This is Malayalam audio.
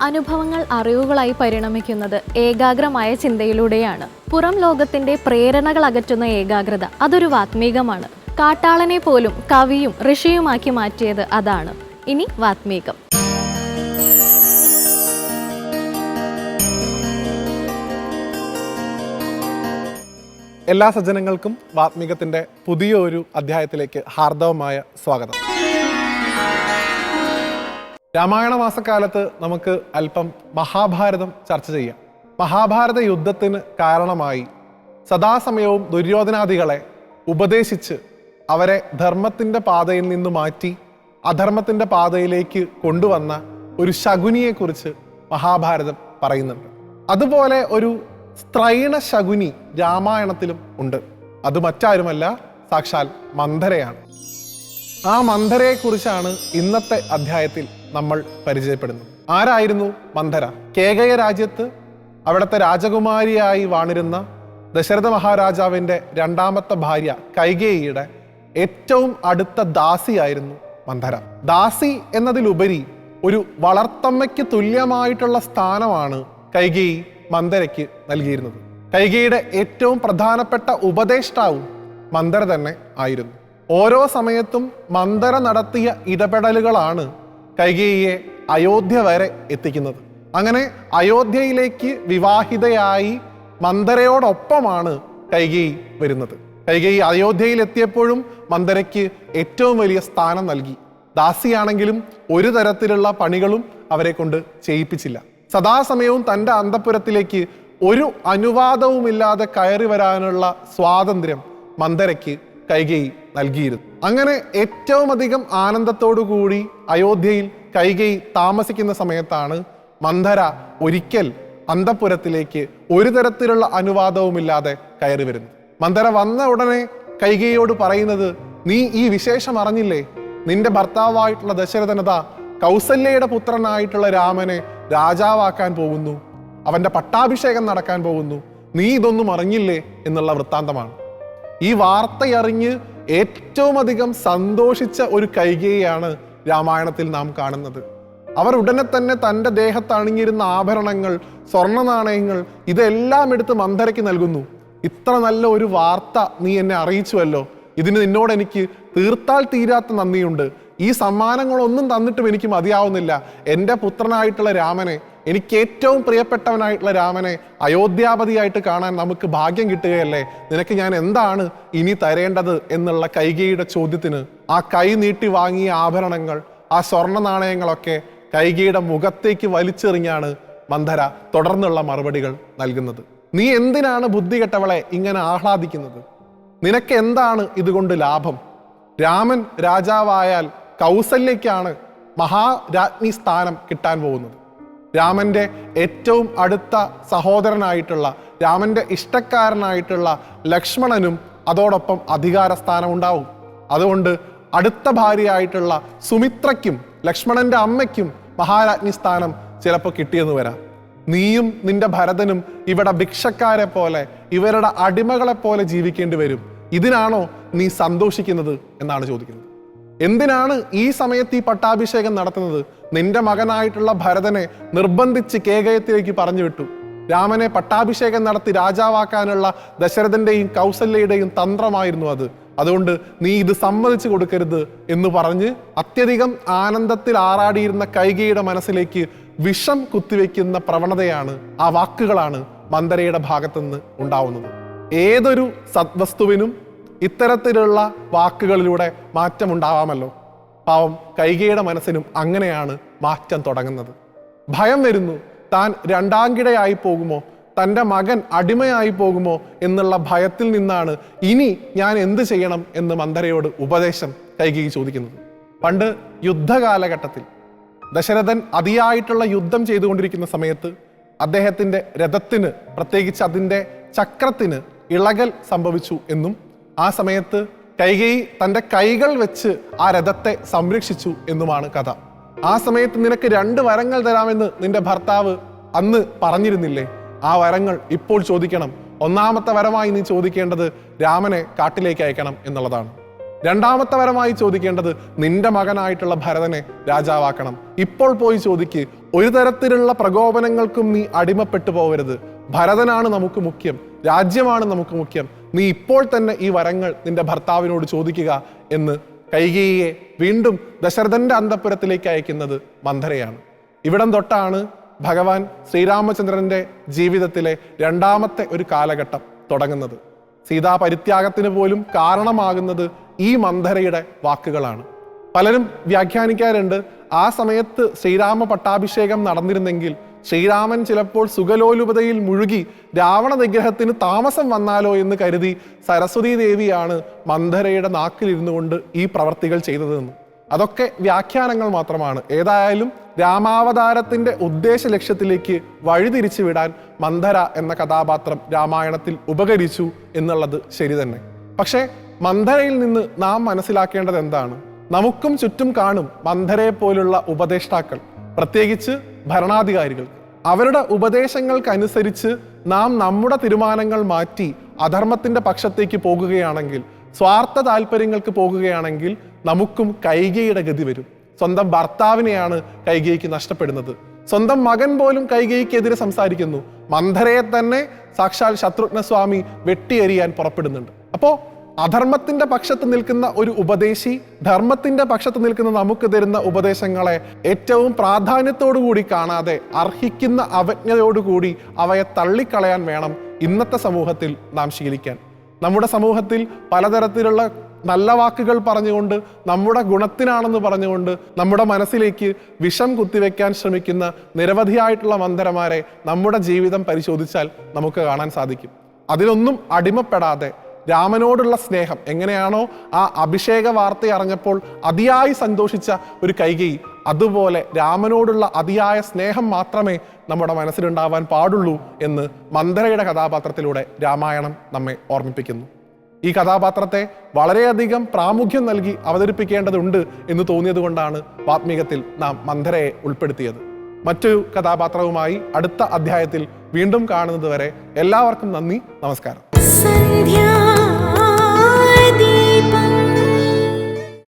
അനുഭവങ്ങൾ അറിവുകളായി പരിണമിക്കുന്നത് ഏകാഗ്രമായ ചിന്തയിലൂടെയാണ്. പുറം ലോകത്തിന്റെ പ്രേരണകൾ അകറ്റുന്ന ഏകാഗ്രത അതൊരു വാത്മീകമാണ്. കാട്ടാളനെ പോലും കവിയും ഋഷിയുമാക്കി മാറ്റിയത് അതാണ്. ഇനി വാത്മീകം. എല്ലാ സജ്ജനങ്ങൾക്കും വാത്മീകത്തിന്റെ പുതിയ ഒരു അധ്യായത്തിലേക്ക് ഹാർദവമായ സ്വാഗതം. രാമായണ മാസക്കാലത്ത് നമുക്ക് അല്പം മഹാഭാരതം ചർച്ച ചെയ്യാം. മഹാഭാരത യുദ്ധത്തിന് കാരണമായി സദാസമയവും ദുര്യോധനാദികളെ ഉപദേശിച്ച് അവരെ ധർമ്മത്തിന്റെ പാതയിൽ നിന്ന് മാറ്റി അധർമ്മത്തിന്റെ പാതയിലേക്ക് കൊണ്ടുവന്ന ഒരു ശകുനിയെക്കുറിച്ച് മഹാഭാരതം പറയുന്നുണ്ട്. അതുപോലെ ഒരു സ്ത്രൈണ ശകുനി രാമായണത്തിലും ഉണ്ട്. അത് മറ്റാരുമല്ല സാക്ഷാൽ മന്ധരയാണ്. ആ മന്ധരയെക്കുറിച്ചാണ് ഇന്നത്തെ അധ്യായത്തിൽ നമ്മൾ പരിചയപ്പെടുന്നത്. ആരായിരുന്നു മന്ധര? കേകയ രാജ്യത്ത് അവിടുത്തെ രാജകുമാരിയായി വാണിരുന്ന ദശരഥ മഹാരാജാവിന്റെ രണ്ടാമത്തെ ഭാര്യ കൈകേയിയുടെ ഏറ്റവും അടുത്ത ദാസിയായിരുന്നു മന്ധര. ദാസി എന്നതിലുപരി ഒരു വളർത്തമ്മയ്ക്ക് തുല്യമായിട്ടുള്ള സ്ഥാനമാണ് കൈകേയി മന്ധരയ്ക്ക് നൽകിയിരുന്നത്. കൈകേയിയുടെ ഏറ്റവും പ്രധാനപ്പെട്ട ഉപദേഷ്ടാവും മന്ധര തന്നെ ആയിരുന്നു. ഓരോ സമയത്തും മന്ദര നടത്തിയ ഇടപെടലുകളാണ് കൈകേയിയെ അയോധ്യ വരെ എത്തിക്കുന്നത്. അങ്ങനെ അയോധ്യയിലേക്ക് വിവാഹിതയായി മന്ദരയോടൊപ്പമാണ് കൈകേയി വരുന്നത്. കൈകേയി അയോധ്യയിൽ എത്തിയപ്പോഴും മന്ദരയ്ക്ക് ഏറ്റവും വലിയ സ്ഥാനം നൽകി. ദാസിയാണെങ്കിലും ഒരു തരത്തിലുള്ള പണികളും അവരെ കൊണ്ട് ചെയ്യിപ്പിച്ചില്ല. സദാസമയവും തന്റെ അന്തപുരത്തിലേക്ക് ഒരു അനുവാദവുമില്ലാതെ കയറി വരാനുള്ള സ്വാതന്ത്ര്യം മന്ദരയ്ക്ക് കൈകേയി നൽകിയിരുന്നു. അങ്ങനെ ഏറ്റവും അധികം ആനന്ദത്തോടു കൂടി അയോധ്യയിൽ കൈകൈ താമസിക്കുന്ന സമയത്താണ് മന്ധര ഒരിക്കൽ അന്തപുരത്തിലേക്ക് ഒരു തരത്തിലുള്ള അനുവാദവുമില്ലാതെ കയറി വരുന്നത്. മന്ധര വന്ന ഉടനെ കൈകയോട് പറയുന്നത് നീ ഈ വിശേഷം അറിഞ്ഞില്ലേ? നിന്റെ ഭർത്താവായിട്ടുള്ള ദശരഥനത കൗസല്യയുടെ പുത്രനായിട്ടുള്ള രാമനെ രാജാവാക്കാൻ പോകുന്നു. അവന്റെ പട്ടാഭിഷേകം നടക്കാൻ പോകുന്നു. നീ ഇതൊന്നും അറിഞ്ഞില്ലേ? എന്നുള്ള വൃത്താന്തമാണ്. ഈ വാർത്തയറിഞ്ഞ് ഏറ്റവും അധികം സന്തോഷിച്ച ഒരു കൈകേയാണ് രാമായണത്തിൽ നാം കാണുന്നത്. അവർ ഉടനെ തന്നെ തന്റെ ദേഹത്ത് അണിഞ്ഞിരുന്ന ആഭരണങ്ങൾ സ്വർണ നാണയങ്ങൾ ഇതെല്ലാം എടുത്ത് മന്ധരയ്ക്ക് നൽകുന്നു. ഇത്ര നല്ല ഒരു വാർത്ത നീ എന്നെ അറിയിച്ചുവല്ലോ. ഇതിന് നിന്നോട് എനിക്ക് തീർത്താൽ തീരാത്ത നന്ദിയുണ്ട്. ഈ സമ്മാനങ്ങളൊന്നും തന്നിട്ടും എനിക്ക് മതിയാവുന്നില്ല. എന്റെ പുത്രനായിട്ടുള്ള രാമനെ എനിക്ക് ഏറ്റവും പ്രിയപ്പെട്ടവനായിട്ടുള്ള രാമനെ അയോധ്യാപതിയായിട്ട് കാണാൻ നമുക്ക് ഭാഗ്യം കിട്ടുകയല്ലേ? നിനക്ക് ഞാൻ എന്താണ് ഇനി തരേണ്ടത് എന്നുള്ള കൈകയുടെ ചോദ്യത്തിന് ആ കൈ നീട്ടി വാങ്ങിയ ആഭരണങ്ങൾ ആ സ്വർണ നാണയങ്ങളൊക്കെ കൈകയുടെ മുഖത്തേക്ക് വലിച്ചെറിഞ്ഞാണ് മന്ധര തുടർന്നുള്ള മറുപടികൾ നൽകുന്നത്. നീ എന്തിനാണ് ബുദ്ധി കെട്ടവളെ ഇങ്ങനെ ആഹ്ലാദിക്കുന്നത്? നിനക്ക് എന്താണ് ഇതുകൊണ്ട് ലാഭം? രാമൻ രാജാവായാൽ കൗസല്യയ്ക്കാണ് മഹാരാജ്ഞി സ്ഥാനം കിട്ടാൻ പോകുന്നത്. രാമന്റെ ഏറ്റവും അടുത്ത സഹോദരനായിട്ടുള്ള രാമന്റെ ഇഷ്ടക്കാരനായിട്ടുള്ള ലക്ഷ്മണനും അതോടൊപ്പം അധികാര സ്ഥാനം ഉണ്ടാവും. അതുകൊണ്ട് അടുത്ത ഭാര്യയായിട്ടുള്ള സുമിത്രയ്ക്കും ലക്ഷ്മണന്റെ അമ്മയ്ക്കും മഹാരാജ്ഞി സ്ഥാനം ചിലപ്പോൾ കിട്ടിയെന്ന് വരാം. നീയും നിന്റെ ഭരതനും ഇവിടെ ഭിക്ഷക്കാരെ പോലെ ഇവരുടെ അടിമകളെ പോലെ ജീവിക്കേണ്ടി വരും. ഇതിനാണോ നീ സന്തോഷിക്കുന്നത് എന്നാണ് ചോദിക്കുന്നത്. എന്തിനാണ് ഈ സമയത്ത് ഈ പട്ടാഭിഷേകം നടത്തുന്നത്? നിന്റെ മകനായിട്ടുള്ള ഭരതനെ നിർബന്ധിച്ച് കേകയത്തിലേക്ക് പറഞ്ഞു വിട്ടു. രാമനെ പട്ടാഭിഷേകം നടത്തി രാജാവാക്കാനുള്ള ദശരഥന്റെയും കൗസല്യയുടെയും തന്ത്രമായിരുന്നു അത്. അതുകൊണ്ട് നീ ഇത് സമ്മതിച്ചു കൊടുക്കരുത് എന്ന് പറഞ്ഞ് അത്യധികം ആനന്ദത്തിൽ ആറാടിയിരുന്ന കൈകയുടെ മനസ്സിലേക്ക് വിഷം കുത്തിവെക്കുന്ന പ്രവണതയാണ് ആ വാക്കുകളാണ് മന്ദരയുടെ ഭാഗത്തുനിന്ന് ഉണ്ടാവുന്നത്. ഏതൊരു സദ്വസ്തുവിനും ഇത്തരത്തിലുള്ള വാക്കുകളിലൂടെ മാറ്റമുണ്ടാവാമല്ലോ. പാവം കൈകയുടെ മനസ്സിനും അങ്ങനെയാണ് മാറ്റം തുടങ്ങുന്നത്. ഭയം വരുന്നു താൻ രണ്ടാംകിടയായി പോകുമോ തന്റെ മകൻ അടിമയായി പോകുമോ എന്നുള്ള ഭയത്തിൽ നിന്നാണ് ഇനി ഞാൻ എന്ത് ചെയ്യണം എന്ന് മന്ദരയോട് ഉപദേശം കൈകി ചോദിക്കുന്നത്. പണ്ട് യുദ്ധകാലഘട്ടത്തിൽ ദശരഥൻ അതിയായിട്ടുള്ള യുദ്ധം ചെയ്തുകൊണ്ടിരിക്കുന്ന സമയത്ത് അദ്ദേഹത്തിന്റെ രഥത്തിന് പ്രത്യേകിച്ച് അതിന്റെ ചക്രത്തിന് ഇളകൽ സംഭവിച്ചു എന്നും ആ സമയത്ത് കൈകൈ തന്റെ കൈകൾ വെച്ച് ആ രഥത്തെ സംരക്ഷിച്ചു എന്നുമാണ് കഥ. ആ സമയത്ത് നിനക്ക് രണ്ട് വരങ്ങൾ തരാമെന്ന് നിന്റെ ഭർത്താവ് അന്ന് പറഞ്ഞിരുന്നില്ലേ? ആ വരങ്ങൾ ഇപ്പോൾ ചോദിക്കണം. ഒന്നാമത്തെ വരമായി നീ ചോദിക്കേണ്ടത് രാമനെ കാട്ടിലേക്ക് അയക്കണം എന്നുള്ളതാണ്. രണ്ടാമത്തെ വരമായി ചോദിക്കേണ്ടത് നിന്റെ മകനായിട്ടുള്ള ഭരതനെ രാജാവാക്കണം. ഇപ്പോൾ പോയി ചോദിക്ക്. ഒരു തരത്തിലുള്ള പ്രകോപനങ്ങൾക്കും നീ അടിമപ്പെട്ടു പോകരുത് ഭരതനാണ് നമുക്ക് മുഖ്യം. രാജ്യമാണ് നമുക്ക് മുഖ്യം. നീ ഇപ്പോൾ തന്നെ ഈ വരങ്ങൾ നിന്റെ ഭർത്താവിനോട് ചോദിക്കുക എന്ന് കൈകേയിയെ വീണ്ടും ദശരഥന്റെ അന്തപുരത്തിലേക്ക് അയക്കുന്നത് മന്ധരയാണ്. ഇവിടം തൊട്ടാണ് ഭഗവാൻ ശ്രീരാമചന്ദ്രന്റെ ജീവിതത്തിലെ രണ്ടാമത്തെ ഒരു കാലഘട്ടം തുടങ്ങുന്നത്. സീതാ പരിത്യാഗത്തിന് പോലും കാരണമാകുന്നത് ഈ മന്ധരയുടെ വാക്കുകളാണ്. പലരും വ്യാഖ്യാനിക്കാറുണ്ട് ആ സമയത്ത് ശ്രീരാമ പട്ടാഭിഷേകം നടന്നിരുന്നെങ്കിൽ ശ്രീരാമൻ ചിലപ്പോൾ സുഖലോലുപതയിൽ മുഴുകി രാവണ നിഗ്രഹത്തിന് താമസം വന്നാലോ എന്ന് കരുതി സരസ്വതി ദേവിയാണ് മന്ധരയുടെ നാക്കിലിരുന്നു കൊണ്ട് ഈ പ്രവർത്തികൾ ചെയ്തതെന്ന്. അതൊക്കെ വ്യാഖ്യാനങ്ങൾ മാത്രമാണ്. ഏതായാലും രാമാവതാരത്തിന്റെ ഉദ്ദേശ ലക്ഷ്യത്തിലേക്ക് വഴിതിരിച്ചു വിടാൻ മന്ധര എന്ന കഥാപാത്രം രാമായണത്തിൽ ഉപകരിച്ചു എന്നുള്ളത് ശരി തന്നെ. പക്ഷേ മന്ധരയിൽ നിന്ന് നാം മനസ്സിലാക്കേണ്ടത് എന്താണ്? നമുക്കും ചുറ്റും കാണും മന്ധരയെ പോലുള്ള ഉപദേഷ്ടാക്കൾ. പ്രത്യേകിച്ച് ഭരണാധികാരികൾ. അവരുടെ ഉപദേശങ്ങൾക്കനുസരിച്ച് നാം നമ്മുടെ തീരുമാനങ്ങൾ മാറ്റി അധർമ്മത്തിന്റെ പക്ഷത്തേക്ക് പോകുകയാണെങ്കിൽ സ്വാർത്ഥ താല്പര്യങ്ങൾക്ക് പോകുകയാണെങ്കിൽ നമുക്കും കൈകയുടെ ഗതി വരും. സ്വന്തം ഭർത്താവിനെയാണ് കൈകേയിക്ക് നഷ്ടപ്പെടുന്നത്. സ്വന്തം മകൻ പോലും കൈകേയിക്കെതിരെ സംസാരിക്കുന്നു. മന്ധരയെ തന്നെ സാക്ഷാൽ ശത്രുഘ്ന സ്വാമി വെട്ടിയെറിയാൻ പുറപ്പെടുന്നുണ്ട്. അപ്പോ അധർമ്മത്തിന്റെ പക്ഷത്ത് നിൽക്കുന്ന ഒരു ഉപദേശി ധർമ്മത്തിന്റെ പക്ഷത്ത് നിൽക്കുന്ന നമുക്ക് തരുന്ന ഉപദേശങ്ങളെ ഏറ്റവും പ്രാധാന്യത്തോടു കൂടി കാണാതെ അർഹിക്കുന്ന അവജ്ഞയോടുകൂടി അവയെ തള്ളിക്കളയാൻ വേണം ഇന്നത്തെ സമൂഹത്തിൽ നാം ശീലിക്കാൻ. നമ്മുടെ സമൂഹത്തിൽ പലതരത്തിലുള്ള നല്ല വാക്കുകൾ പറഞ്ഞുകൊണ്ട് നമ്മുടെ ഗുണത്തിനാണെന്ന് പറഞ്ഞുകൊണ്ട് നമ്മുടെ മനസ്സിലേക്ക് വിഷം കുത്തിവെക്കാൻ ശ്രമിക്കുന്ന നിരവധിയായിട്ടുള്ള മന്ദരമാരെ നമ്മുടെ ജീവിതം പരിശോധിച്ചാൽ നമുക്ക് കാണാൻ സാധിക്കും. അതിനൊന്നും അടിമപ്പെടാതെ രാമനോടുള്ള സ്നേഹം എങ്ങനെയാണോ ആ അഭിഷേക വാർത്ത അറിഞ്ഞപ്പോൾ അതിയായി സന്തോഷിച്ച ഒരു കൈകൈ. അതുപോലെ രാമനോടുള്ള അതിയായ സ്നേഹം മാത്രമേ നമ്മുടെ മനസ്സിലുണ്ടാവാൻ പാടുള്ളൂ എന്ന് മന്ദരയുടെ കഥാപാത്രത്തിലൂടെ രാമായണം നമ്മെ ഓർമ്മിപ്പിക്കുന്നു. ഈ കഥാപാത്രത്തെ വളരെയധികം പ്രാമുഖ്യം നൽകി അവതരിപ്പിക്കേണ്ടതുണ്ട് എന്ന് തോന്നിയതുകൊണ്ടാണ് വാത്മീകത്തിൽ നാം മന്ധരയെ ഉൾപ്പെടുത്തിയത്. മറ്റൊരു കഥാപാത്രവുമായി അടുത്ത അധ്യായത്തിൽ വീണ്ടും കാണുന്നത് വരെ എല്ലാവർക്കും നന്ദി നമസ്കാരം.